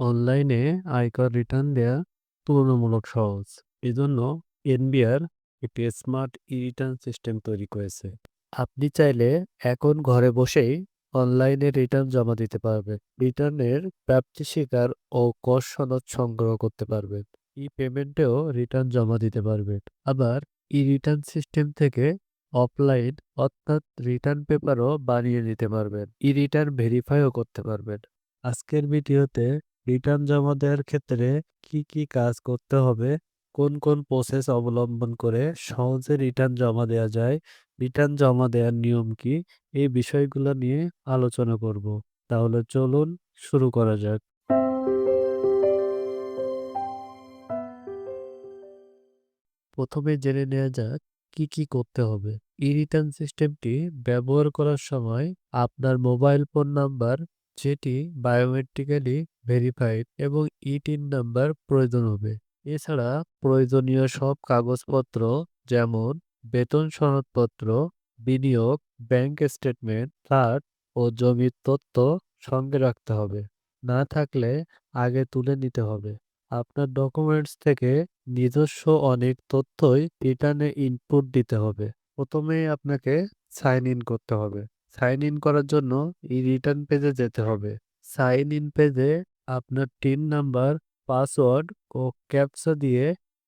অনলাইনে আয়কর রিটার্ন দেয়া তুলনামূলক সহজ। এজন্য এনবিআর একটি স্মার্ট ই-রিটার্ন সিস্টেম তৈরি করেছে। আপনি চাইলে এখন ঘরে বসেই অনলাইনে রিটার্ন জমা দিতে পারবেন। রিটার্নের প্রাপ্তি স্বীকার ও কর সনদ সংগ্রহ করতে পারবেন। ই-পেমেন্টেও রিটার্ন জমা দিতে পারবেন। আবার ই-রিটার্ন সিস্টেম থেকে অফলাইন অর্থাৎ রিটার্ন পেপারও বানিয়ে নিতে পারবেন। ই-রিটার্ন ভেরিফাইও করতে পারবেন। আজকের ভিডিওতে রিটার্ন জমা দেওয়ার ক্ষেত্রে কি কি কাজ করতে হবে, কোন কোন প্রসেস অবলম্বন করে সহজে রিটার্ন জমা দেওয়া যায়, রিটার্ন জমা দেওয়ার নিয়ম কি, এই বিষয়গুলো নিয়ে আলোচনা করব। তাহলে চলুন শুরু করা যাক। প্রথমে জেনে নেওয়া যাক কি কি করতে হবে। ই-রিটার্ন সিস্টেমটি ব্যবহার করার সময় আপনার মোবাইল ফোন নাম্বার যেটি বায়োমেট্রিক্যালি ভেরিফাইড এবং ই-টিন নাম্বার প্রয়োজন হবে। এছাড়া প্রয়োজনীয় সব কাগজপত্র যেমন বেতন সনদপত্র, বিনিয়োগ, ব্যাংক স্টেটমেন্ট, ফ্ল্যাট ও জমির তথ্য সঙ্গে রাখতে হবে। না থাকলে আগে তুলে নিতে হবে। আপনার ডকুমেন্টস থেকে নিজস্ব অনেক তথ্যই রিটার্নে ইনপুট দিতে হবে। প্রথমেই আপনাকে সাইন ইন করতে হবে। সাইন ইন করার জন্য ই-রিটার্ন পেজে যেতে হবে। সাইন ইন পেজে আপনার টিন নাম্বার, পাসওয়ার্ড ও ক্যাপচা দিয়ে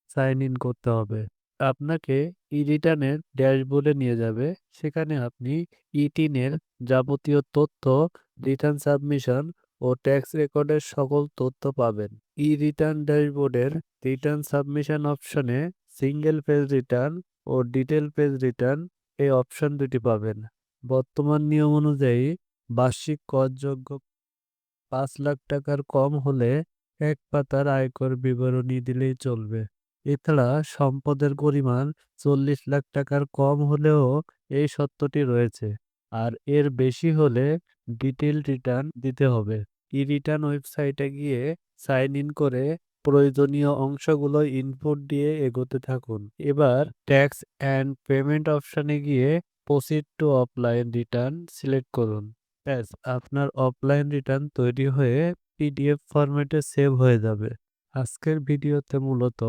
সাইন ইন করতে হবে। আপনাকে ই-রিটার্নের ড্যাশবোর্ডে নিয়ে যাবে। সেখানে আপনি ই-টিনের যাবতীয় তথ্য, রিটার্ন সাবমিশন ও ট্যাক্স রেকর্ডের সকল তথ্য পাবেন। ই-রিটার্ন ড্যাশবোর্ডের রিটার্ন সাবমিশন অপশনে সিঙ্গেল পেজ রিটার্ন ও ডিটেল পেজ রিটার্ন এই অপশন দুটি পাবেন। বর্তমান নিয়ম অনুযায়ী বার্ষিক করযোগ্য পাঁচ লাখ টাকার কম হলে এক পাতার আয়কর বিবরণী দিলেই চলবে। এছাড়া সম্পদের পরিমাণ চল্লিশ লাখ টাকার কম হলেও এই সত্যটি রয়েছে। আর এর বেশি হলে ডিটেল রিটার্ন দিতে হবে। ই-রিটার্ন ওয়েবসাইটে গিয়ে সাইন ইন করে প্রয়োজনীয় অংশগুলো ইনপুট দিয়ে এগোতে থাকুন। এবার ট্যাক্স অ্যান্ড পেমেন্ট অপশানে গিয়ে proceed to offline return select করুন। ব্যাস আপনার অফলাইন রিটার্ন তৈরি হয়ে পিডিএফ ফরম্যাটে সেভ হয়ে যাবে। আজকের ভিডিওতে মূলত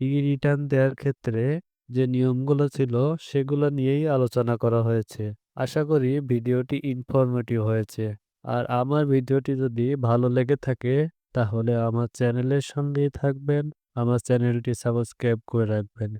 ই-রিটার্ন দেওয়ার ক্ষেত্রে যে নিয়মগুলো ছিল সেগুলো নিয়েই আলোচনা করা হয়েছে। আশা করি ভিডিওটি ইনফরমেটিভ হয়েছে। আর আমার ভিডিওটি যদি ভালো লেগে থাকে তাহলে আমার চ্যানেলের সঙ্গেই থাকবেন, আমার চ্যানেলটি সাবস্ক্রাইব করে রাখবেন।